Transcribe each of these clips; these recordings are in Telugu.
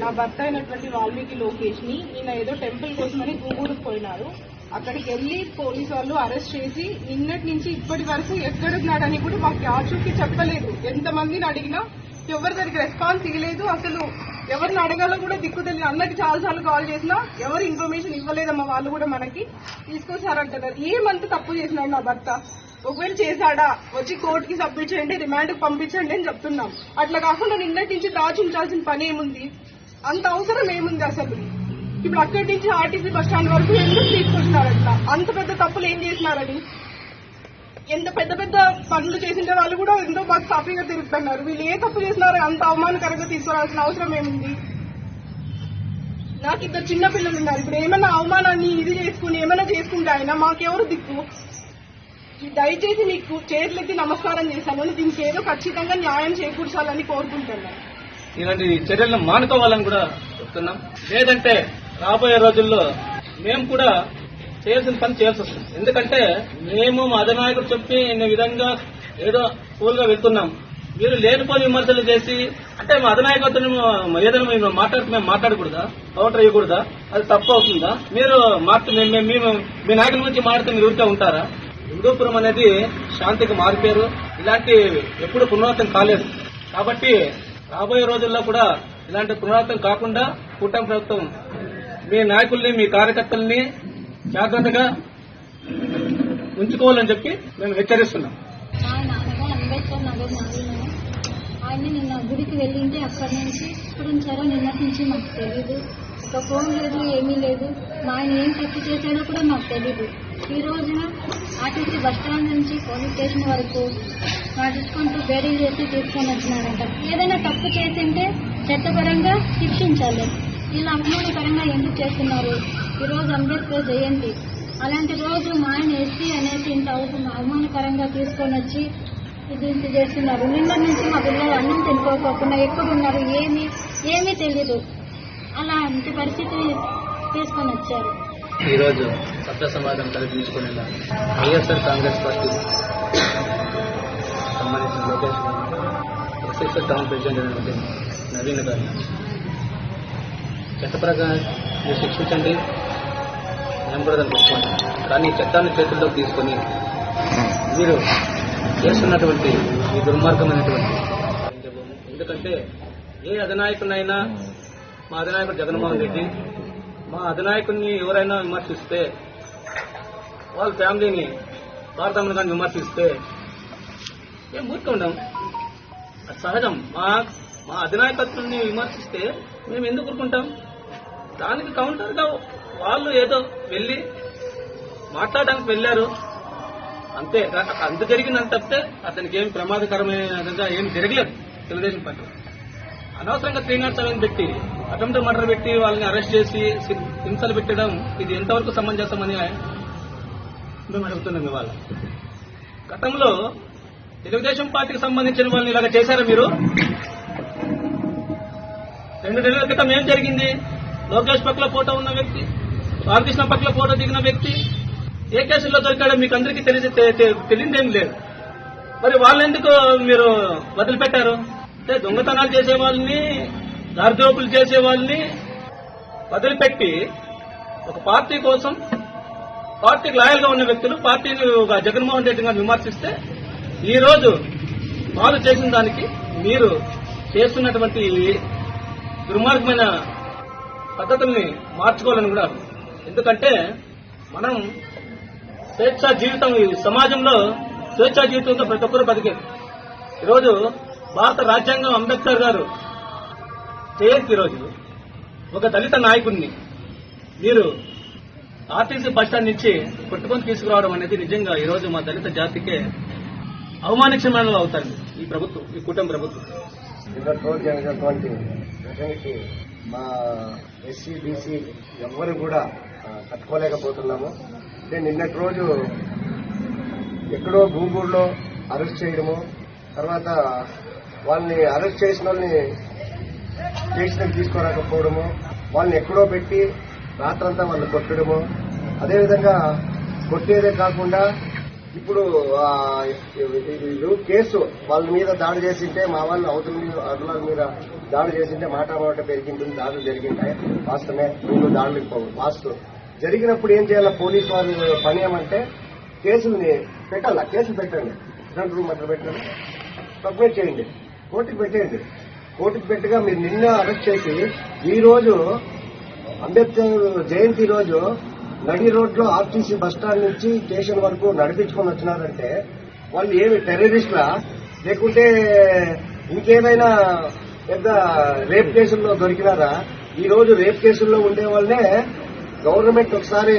నా భర్త అయినటువంటి వాల్మీకి లోకేష్ని ఈయన ఏదో టెంపుల్ కోసమని గూగూరుకు పోయినారు. అక్కడికి వెళ్ళి పోలీసు వాళ్ళు అరెస్ట్ చేసి నిన్నటి నుంచి ఇప్పటి వరకు ఎక్కడున్నాడని కూడా మాకు ఆచూకీ చెప్పలేదు. ఎంతమందిని అడిగినా ఎవరి దగ్గర రెస్పాన్స్ ఇవ్వలేదు. అసలు ఎవరిని అడగాలో కూడా దిక్కు తెలియదు. అందరికి చాలా సార్లు కాల్ చేసినా ఎవరు ఇన్ఫర్మేషన్ ఇవ్వలేదమ్మా వాళ్ళు కూడా మనకి తీసుకొచ్చారంటున్నారు ఏమంత తప్పు చేసినాడు నా భర్త? ఒకవేళ చేశాడా? వచ్చి కోర్టుకి సబ్మిట్ చేయండి రిమాండ్కి పంపించండి అని చెప్తున్నాం. అట్లా కాకుండా నిన్నటి నుంచి దాచి ఉంచాల్సిన పని ఏముంది? అంత అవసరం ఏముంది అసలు? ఇప్పుడు అక్కడి నుంచి ఆర్టీసీ బస్ స్టాండ్ వరకు ఎందుకు తీసుకొచ్చినారు అట్లా అంత పెద్ద తప్పులు ఏం చేసినారని? ఎంత పెద్ద పెద్ద పనులు చేసింటే వాళ్ళు కూడా ఎంతో బాగా సాఫీగా తిరుగుతున్నారు. వీళ్ళు ఏ తప్పు చేసినారో అంత అవమానకరంగా తీసుకురావాల్సిన అవసరం ఏముంది? నాకు ఇద్దరు చిన్న పిల్లలు ఉన్నారు. ఇప్పుడు ఏమైనా అవమానాన్ని ఇది చేసుకుని ఏమైనా చేసుకుంటే ఆయన మాకెవరు దిక్కు? దయచేసి మీకు చేతులెత్తి నమస్కారం చేశాను. దీనికి ఏదో ఖచ్చితంగా న్యాయం చేకూర్చాలని కోరుకుంటున్నాను. ఇలాంటి చర్యలను మానుకోవాలని కూడా చెప్తున్నాం. లేదంటే రాబోయే రోజుల్లో మేము కూడా చేయాల్సిన పని చేయాల్సి వస్తుంది. ఎందుకంటే మేము మా అధినాయకుడు చెప్పి ఇన్న విధంగా ఏదో కూల్గా వెళ్తున్నాం. మీరు లేనిపోని విమర్శలు చేసి అంటే మా అధినాయకత్వం ఏదైనా మేము మాట్లాడుతూ మేము మాట్లాడకూడదా? ఓటర్ ఇవ్వకూడదా అది తప్పు అవుతుందా? మీరు మాట్లా మేము మేము- మేము మీ నాయకుల గురించి మాట్లాడితే మీరు ఊరికే ఉంటారా? హిందూపురం అనేది శాంతికి మారిపోయారు ఇలాంటి ఎప్పుడు పునరావృతం కాలేదు. కాబట్టి రాబోయే రోజుల్లో కూడా ఇలాంటి పునరావృతం కాకుండా కూటమి ప్రభుత్వం మీ నాయకుల్ని మీ కార్యకర్తల్ని జాగ్రత్తగా ఉంచుకోవాలని చెప్పి మేము హెచ్చరిస్తున్నాం. ఆయన నిన్న గుడికి వెళ్ళింటే అక్కడి నుంచి ఎప్పుడు ఉంచారో నిన్నటి నుంచి మాకు తెలియదు ఒక ఫోన్ లేదు ఏమీ లేదు. మా ఆయన ఏం తప్పు చేశాడో కూడా మాకు తెలియదు ఈ రోజున ఆర్టీసీ బస్ స్టాండ్ నుంచి పోలీస్ స్టేషన్ వరకు నడుచుకుంటూ బేరీ చేసి తీసుకొని వచ్చినారంట. ఏదైనా తప్పు చేసింటే చట్టపరంగా శిక్షించాలి. ఇలా అవమానకరంగా ఎందుకు చేస్తున్నారు? ఈ రోజు అంబేద్కర్ జయంతి. అలాంటి రోజు మా ఆయన ఎస్సీ అనేసి ఇంత అవసరం అవమానకరంగా తీసుకొని వచ్చి ఇది చేస్తున్నారు? నిన్న నుంచి మా పిల్లలు అన్నం తినుకోకుండా ఎక్కడున్నారు? ఏమి ఏమీ తెలీదు. అలా ఇంటి పరిస్థితి తీసుకొని వచ్చారు. ఈరోజు సత్య సమాజం కల్పించుకునే వైఎస్ఆర్ కాంగ్రెస్ పార్టీ సంబంధించిన లోకేష్ ఎస్ఎస్ఆర్ టౌన్ ప్రెసిడెంట్ అయినటువంటి నవీన్ గారు. చట్టపరంగా మీరు శిక్షించండి మేము కూడా దాన్ని ఒప్పుకుంటాం కానీ చట్టాన్ని చేతుల్లో తీసుకొని మీరు చేస్తున్నటువంటి ఈ దుర్మార్గమైనటువంటి ఎందుకంటే ఏ అధినాయకునైనా మా అధినాయకుడు జగన్మోహన్ రెడ్డి మా అధినాయకుడిని ఎవరైనా విమర్శిస్తే వాళ్ళ ఫ్యామిలీని భారతమ్మని కానీ విమర్శిస్తే మేము ఊరుకుంటాం. అది సహజం. మా మా అధినాయకత్వాన్ని విమర్శిస్తే మేము ఎందుకు ఊరుకుంటాం? దానికి కౌంటర్గా వాళ్ళు ఏదో వెళ్ళి మాట్లాడడానికి వెళ్ళారు. అంతే. అంత జరిగిందని తప్పితే అతనికి ఏం ప్రమాదకరమైన ఏం జరగలేదు తెలుగుదేశం పార్టీ. అనవసరంగా త్రీ నాట్ సెవెన్ పెట్టి అటెంప్ట్ మర్డర్ పెట్టి వాళ్ళని అరెస్ట్ చేసి హింసలు పెట్టడం ఇది ఎంతవరకు సమంజసమని మేము అడుగుతున్నాం ఇవాళ గతంలో తెలుగుదేశం పార్టీకి సంబంధించిన వాళ్ళని ఇలాగ చేశారా మీరు? రెండు నెలల క్రితం ఏం జరిగింది? లోకేష్ పక్కల ఫోటో ఉన్న వ్యక్తి బాలకృష్ణ పక్కల ఫోటో దిగిన వ్యక్తి ఏ కేసుల్లో దొరికాడో మీకు అందరికీ తెలిసి తెలియదేం లేదు. మరి వాళ్ళెందుకు మీరు వదిలిపెట్టారు? అంటే దొంగతనాలు చేసే వాళ్ళని దారిదోపులు చేసే వాళ్ళని వదిలిపెట్టి ఒక పార్టీ కోసం పార్టీకి లాయల్గా ఉన్న వ్యక్తులు పార్టీని ఒక జగన్మోహన్ రెడ్డి గారిని విమర్శిస్తే ఈ రోజు వాళ్ళు చేసిన దానికి మీరు చేస్తున్నటువంటి దుర్మార్గమైన పద్ధతుల్ని మార్చుకోవాలని కూడా ఎందుకంటే మనం స్వేచ్ఛా జీవితం ఈ సమాజంలో స్వేచ్ఛా జీవితంతో ప్రతి ఒక్కరూ బతికారు. ఈరోజు భారత రాజ్యాంగం అంబేద్కర్ గారు జయంతి రోజు ఒక దళిత నాయకుడిని మీరు ఆర్టీసీ బస్టాండ్ నుంచి కొట్టుకొని తీసుకురావడం అనేది నిజంగా ఈరోజు మా దళిత జాతికే అవమానక్షమైన అవుతారు ఈ ప్రభుత్వం ఈ కూటమి ప్రభుత్వం. జరిగినటువంటి ఘటనకి మా ఎస్సీ బీసీ ఎవ్వరు కూడా కట్టుకోలేకపోతున్నాము తట్టుకోలేకపోతున్నాము. అంటే నిన్నటి రోజు ఎక్కడో గూగూరులో అరెస్ట్ చేయడము తర్వాత వాళ్ళని అరెస్ట్ చేసిన వాళ్ళని స్టేషన్కి తీసుకురాకపోవడము వాళ్ళని ఎక్కడో పెట్టి రాత్రంతా వాళ్ళని కొట్టడము. అదేవిధంగా కొట్టేదే కాకుండా ఇప్పుడు వీళ్ళు కేసు వాళ్ళ మీద దాడి చేసింటే మా వాళ్ళు అవతల మీద మీద దాడి చేసింటే మాట మాట పెరిగింది దాడులు జరిగింటాయి. వాస్తవమే వీళ్ళు దాడులకు పోవు వాస్తవం జరిగినప్పుడు ఏం చేయాలి? పోలీసు వాళ్ళు పని ఏమంటే కేసుల్ని పెట్టాలా? కేసులు పెట్టండి. ఫ్రంట్ రూమ్ అట్లా పెట్టండి. సబ్మిట్ చేయండి. కోర్టుకు పెట్టేయండి. కోర్టుకు పెట్టగా మీరు నిన్న అరెస్ట్ చేసి ఈ రోజు అంబేద్కర్ జయంతి రోజు నడి రోడ్లో ఆర్టీసీ బస్ స్టాండ్ నుంచి స్టేషన్ వరకు నడిపించుకొని వచ్చినారంటే వాళ్ళు ఏమి టెర్రరిస్ట్లా? లేకుంటే ఇంకేదైనా పెద్ద రేప్ కేసుల్లో దొరికినారా? ఈ రోజు రేప్ కేసుల్లో ఉండే వాళ్ళనే గవర్నమెంట్ ఒకసారి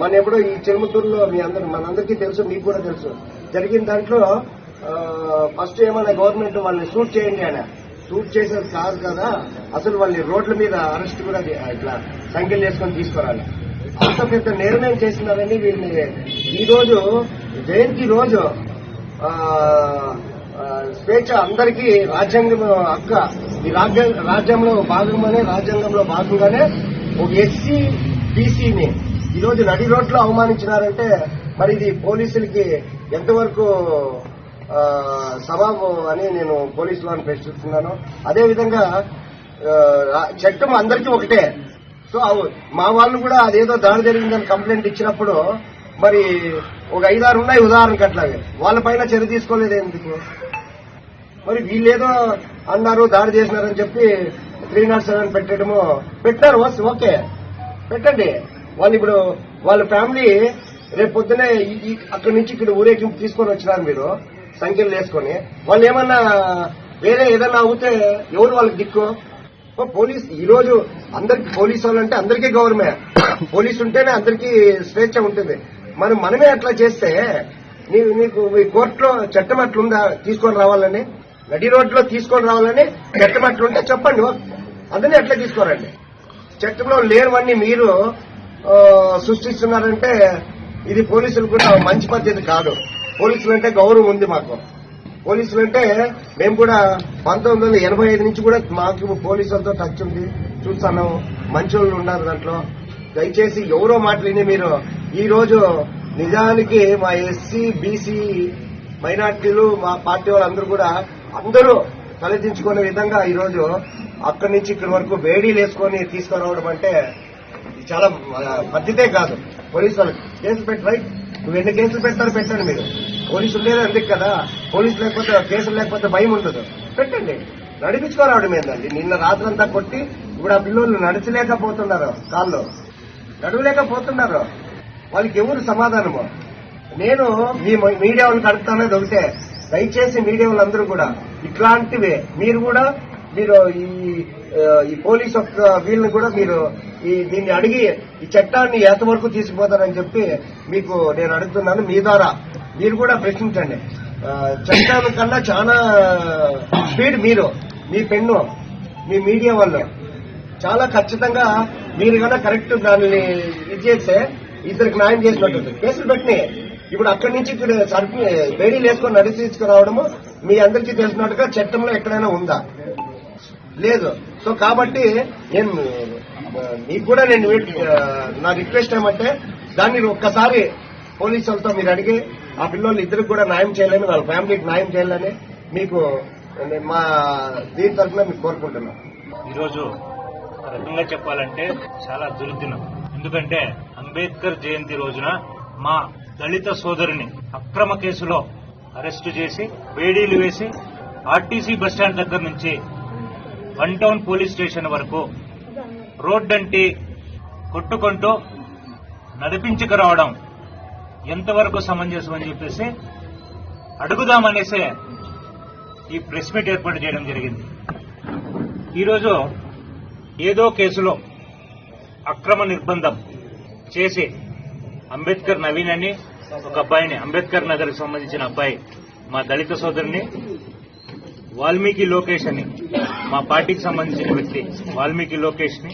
మన ఎప్పుడో ఈ చిరుమతూరులో మీ అందరు మనందరికీ తెలుసు మీకు కూడా తెలుసు. జరిగిన దాంట్లో ఫస్ట్ ఏమైనా గవర్నమెంట్ వాళ్ళని షూట్ చేయండి అని షూట్ చేసేది కాదు కదా అసలు వాళ్ళని రోడ్ల మీద అరెస్ట్ కూడా ఇట్లా సంఖ్యలు చేసుకొని తీసుకురాలి. అంత పెద్ద నిర్ణయం చేసినారని వీళ్ళని ఈరోజు జయంతి రోజు స్వేచ్ఛ అందరికీ రాజ్యాంగం హక్క ఈ రాజ్య రాజ్యంలో భాగంగానే రాజ్యాంగంలో భాగంగానే ఒక ఎస్సీ బీసీని ఈ రోజు నడి రోడ్లో అవమానించినారంటే మరి ఇది పోలీసులకి ఎంతవరకు సవాబు అని నేను పోలీసు వారిని ప్రశ్నిస్తున్నాను. అదేవిధంగా చట్టం అందరికీ ఒకటే. సో మా వాళ్ళు కూడా అదేదో దాడి జరిగిందని కంప్లైంట్ ఇచ్చినప్పుడు మరి ఒక ఐదారు ఉన్నాయి ఉదాహరణకు అట్లాగే. వాళ్ళ పైన చర్య తీసుకోలేదు ఎందుకు? మరి వీళ్ళేదో అన్నారు దాడి చేసినారని చెప్పి త్రీ నాట్ సెవెన్ పెట్టడము. పెట్టారు ఓకే. పెట్టండి. వాళ్ళు ఇప్పుడు వాళ్ళ ఫ్యామిలీ రేపు పొద్దునే అక్కడి నుంచి ఇక్కడ ఊరేగింపు తీసుకొని వచ్చినారు మీరు. సంఖ్యలు వేసుకొని వాళ్ళు ఏమన్నా వేరే ఏదన్నా అవుతే ఎవరు వాళ్ళకి దిక్కు? పోలీస్ ఈ రోజు అందరికి పోలీసు వాళ్ళు అంటే అందరికీ గౌరవమే. పోలీసు ఉంటేనే అందరికీ స్వేచ్ఛ ఉంటుంది. మరి మనమే అట్లా చేస్తే నీ- నీకు ఈ కోర్టులో చట్టం అట్లుందా తీసుకొని రావాలని? నడి రోడ్లో తీసుకొని రావాలని చట్టం అట్లుంటే చెప్పండి. అందరినీ అట్లా తీసుకోరండి. చట్టంలో లేనివన్నీ మీరు సృష్టిస్తున్నారంటే ఇది పోలీసులు కూడా మంచి పద్ధతి కాదు. పోలీసులు అంటే గౌరవం ఉంది మాకు. పోలీసులు అంటే మేము కూడా పంతొమ్మిది వందల ఎనభై ఐదు నుంచి కూడా మాకు పోలీసులతో టచ్ ఉంది. చూస్తాను. మంచి వాళ్ళు ఉన్నారు దాంట్లో. దయచేసి ఎవరో మాట్లాడి మీరు ఈ రోజు నిజానికి మా ఎస్సీ బీసీ మైనార్టీలు మా పార్టీ వాళ్ళందరూ కూడా అందరూ తలెత్తించుకునే విధంగా ఈ రోజు అక్కడి నుంచి ఇక్కడి వరకు వేడీలు వేసుకొని తీసుకురావడం అంటే చాలా పద్ధతే కాదు. పోలీసు వాళ్ళకి కేసులు పెట్టి రైట్? నువ్వు ఎన్ని కేసులు పెడతారో పెట్టండి మీరు. పోలీసు ఉండేది అందుకు కదా. పోలీసు లేకపోతే కేసులు లేకపోతే భయం ఉండదు. పెట్టండి. నడిపించుకోరావడం ఏందండి? నిన్న రాత్రంతా కొట్టి ఇప్పుడు ఆ పిల్లలు నడిచలేకపోతున్నారు కాళ్ళు నడవలేకపోతున్నారు. వాళ్ళకి ఎవరు సమాధానము? నేను మీ మీడియా వాళ్ళకి అడుగుతానేది ఒకటే. దయచేసి మీడియా వాళ్ళందరూ కూడా ఇట్లాంటివే. మీరు కూడా మీరు ఈ ఈ పోలీస్ యొక్క వీళ్ళని కూడా మీరు ఈ దీన్ని అడిగి ఈ చట్టాన్ని ఎంతవరకు తీసుకుపోతారని చెప్పి మీకు నేను అడుగుతున్నాను మీ ద్వారా. మీరు కూడా ప్రశ్నించండి. చట్టాల కన్నా చాలా స్పీడ్ మీరు మీ పెన్ను మీ మీడియా వాళ్ళు. చాలా ఖచ్చితంగా మీరు కన్నా కరెక్ట్ దానిని ఇది చేస్తే ఇద్దరికి న్యాయం చేసినట్టు కేసులు పెట్టినాయి. ఇప్పుడు అక్కడి నుంచి ఇక్కడ సర్పి వేడీలు వేసుకొని నడిచి తీసుకురావడము మీ అందరికీ తెలిసినట్టుగా చట్టంలో ఎక్కడైనా ఉందా? లేదు. సో కాబట్టి నేను మీకు కూడా నేను నా రిక్వెస్ట్ ఏమంటే దాన్ని ఒక్కసారి పోలీసులతో మీరు అడిగి ఆ పిల్లలు ఇద్దరికి కూడా న్యాయం చేయాలని వాళ్ళ ఫ్యామిలీకి న్యాయం చేయాలని మీకు మా దీని తరఫున మీకు కోరుకుంటున్నాం. ఈరోజు రకంగా చెప్పాలంటే చాలా దుర్దినం. ఎందుకంటే అంబేద్కర్ జయంతి రోజున మా దళిత సోదరుని అక్రమ కేసులో అరెస్టు చేసి వేడీలు వేసి ఆర్టీసీ బస్టాండ్ దగ్గర నుంచి వన్ టౌన్ పోలీస్ స్టేషన్ వరకు రోడ్డంటి కొట్టుకుంటూ నడిపించుకు రావడం ఎంతవరకు సమంజసం అని చెప్పేసి అడుగుదామనేసే ఈ ప్రెస్ మీట్ ఏర్పాటు చేయడం జరిగింది. ఈరోజు ఏదో కేసులో అక్రమ నిర్బంధం చేసి అంబేద్కర్ నవీన్ అని ఒక అబ్బాయిని అంబేద్కర్ నగర్కి సంబంధించిన అబ్బాయి మా దళిత సోదరుని వాల్మీకి లోకేష్ అని మా పార్టీకి సంబంధించిన వ్యక్తి వాల్మీకి లోకేష్ని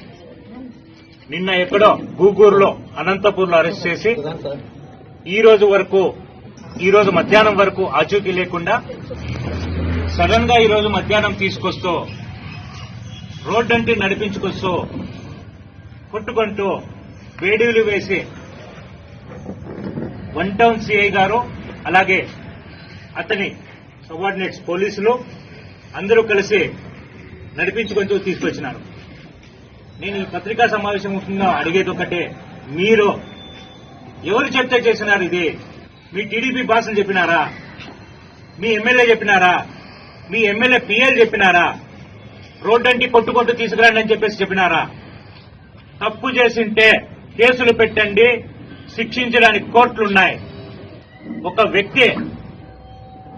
నిన్న ఎక్కడో గూగూరులో అనంతపూర్లో అరెస్ట్ చేసి ఈ రోజు వరకు ఈ రోజు మధ్యాహ్నం వరకు ఆచూకీ లేకుండా సడన్గా ఈ రోజు మధ్యాహ్నం తీసుకొస్తూ రోడ్డంటి నడిపించుకొస్తూ కొట్టుకుంటూ వేడిలు వేసి వన్ టౌన్ సిఐ గారు అలాగే అతని సబార్డినేట్స్ పోలీసులు అందరూ కలిసి నడిపించుకుంటూ తీసుకొచ్చినారు. నేను ఈ పత్రికా సమావేశం ముఖ్యంగా అడిగేది ఒకటే మీరు ఎవరు చర్చ చేసినారు ఇది? మీ టీడీపీ బాసులు చెప్పినారా? మీ ఎమ్మెల్యే చెప్పినారా? మీ ఎమ్మెల్యే పిఎల్ చెప్పినారా? రోడ్డంటి అంటే కొట్టుకొట్టు తీసుకురండి అని చెప్పేసి చెప్పినారా? తప్పు చేసింటే కేసులు పెట్టండి శిక్షించడానికి కోర్టులున్నాయి. ఒక వ్యక్తి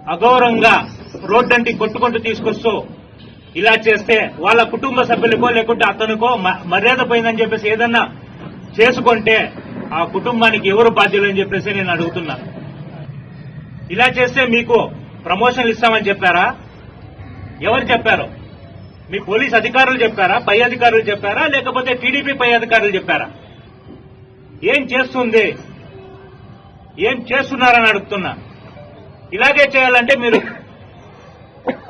అగౌరవంగా రోడ్డంటి కొట్టుకుంటూ తీసుకొస్తూ ఇలా చేస్తే వాళ్ళ కుటుంబ సభ్యులకో లేకుంటే అతనికో మ- మర్యాద పోయిందని చెప్పేసి ఏదన్నా చేసుకుంటే ఆ కుటుంబానికి ఎవరు బాధ్యులు అని చెప్పేసి నేను అడుగుతున్నా. ఇలా చేస్తే మీకు ప్రమోషన్లు ఇస్తామని చెప్పారా? ఎవరు చెప్పారు? మీ పోలీస్ అధికారులు చెప్పారా? పై అధికారులు చెప్పారా? లేకపోతే టీడీపీ పై అధికారులు చెప్పారా? ఏం చేస్తుంది? ఏం చేస్తున్నారని అడుగుతున్నా. ఇలాగే చేయాలంటే మీరు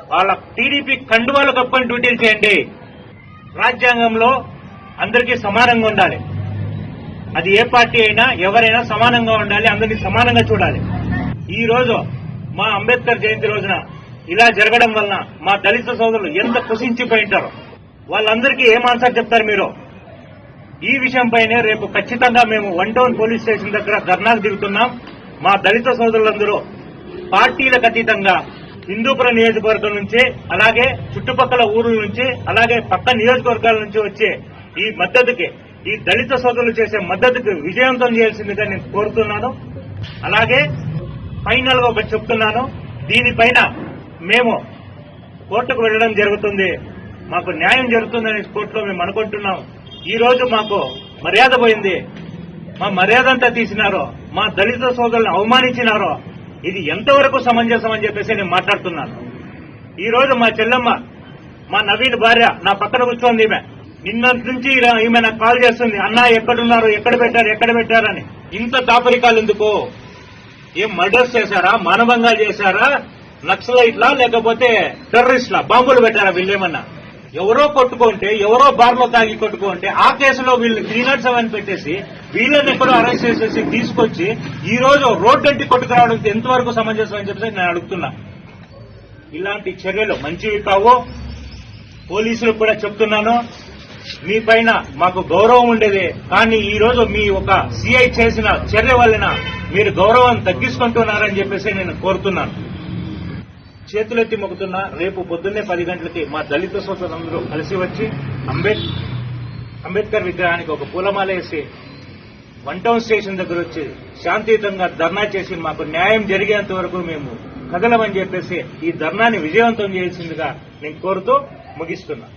వాళ్ళ టీడీపీ కండువాలు కప్పని డ్యూటీలు చేయండి. రాజ్యాంగంలో అందరికీ సమానంగా ఉండాలి. అది ఏ పార్టీ అయినా ఎవరైనా సమానంగా ఉండాలి అందరినీ సమానంగా చూడాలి. ఈ రోజు మా అంబేద్కర్ జయంతి రోజున ఇలా జరగడం వలన మా దళిత సోదరులు ఎంత కుసించిపోయి ఉంటారో వాళ్ళందరికీ ఏం ఆన్సర్ చెప్తారు మీరు? ఈ విషయంపైనే రేపు ఖచ్చితంగా మేము వన్ టౌన్ పోలీస్ స్టేషన్ దగ్గర ధర్నాకు దిగుతున్నాం. మా దళిత సోదరులందరూ పార్టీలకు అతీతంగా హిందూపురం నియోజకవర్గం నుంచి అలాగే చుట్టుపక్కల ఊరు నుంచి అలాగే పక్క నియోజకవర్గాల నుంచి వచ్చే ఈ మద్దతుకి ఈ దళిత సోదరులు చేసే మద్దతుకు విజయవంతం చేయాల్సిందిగా నేను కోరుతున్నాను. అలాగే ఫైనల్గా ఒకటి చెప్తున్నాను. దీనిపైన మేము కోర్టుకు వెళ్ళడం జరుగుతుంది. మాకు న్యాయం జరుగుతుందని కోర్టులో మేము అనుకుంటున్నాం. ఈ రోజు మాకు మర్యాద పోయింది. మా మర్యాద అంతా తీసినారో మా దళిత సోదరులను అవమానించినారో ఇది ఎంతవరకు సమంజసం అని చెప్పేసి నేను మాట్లాడుతున్నాను. ఈ రోజు మా చెల్లెమ్మ మా నవీన్ భార్య నా పక్కన కూర్చోంది ఈమె. నిన్న నుంచి ఈమె నాకు కాల్ చేస్తుంది. అన్నా ఎక్కడున్నారు? ఎక్కడ పెట్టారు? ఎక్కడ పెట్టారని. ఇంత దాపరికాలు ఎందుకు? ఏం మర్డర్స్ చేశారా? మానవంగా చేశారా? నక్సలైట్లా లేకపోతే టెర్రరిస్ట్లా? బాంబులు పెట్టారా వీళ్ళేమన్నా? ఎవరో కొట్టుకుంటే ఎవరో బార్లో తాగి కొట్టుకుంటే ఆ కేసులో వీళ్ళు త్రీ నాట్ సెవెన్ పెట్టేసి వీళ్ళని ఎక్కడో అరెస్ట్ చేసేసి తీసుకొచ్చి ఈ రోజు రోడ్డు అంటి కొట్టుకురావడం ఎంతవరకు సమంజసం అని చెప్పేసి నేను అడుగుతున్నా. ఇలాంటి చర్యలు మంచివి కావు. పోలీసులకు కూడా చెప్తున్నాను. మీ పైన మాకు గౌరవం ఉండేది. కానీ ఈ రోజు మీ ఒక సిఐ చేసిన చర్య వలన మీరు గౌరవం తగ్గించుకుంటున్నారని చెప్పేసి నేను కోరుతున్నాను. చేతులెత్తి మొక్కుతున్నా రేపు పొద్దున్నే పది గంటలకి మా దళిత సోదరులందరూ కలిసి వచ్చి అంబేద్ అంబేద్కర్ విగ్రహానికి ఒక పూలమాల వేసి వన్ టౌన్ స్టేషన్ దగ్గర వచ్చి శాంతియుతంగా ధర్నా చేసి మాకు న్యాయం జరిగేంత వరకు మేము కదలమని చెప్పేసి ఈ ధర్నాన్ని విజయవంతం చేయాల్సిందిగా నేను కోరుతూ ముగిస్తున్నా.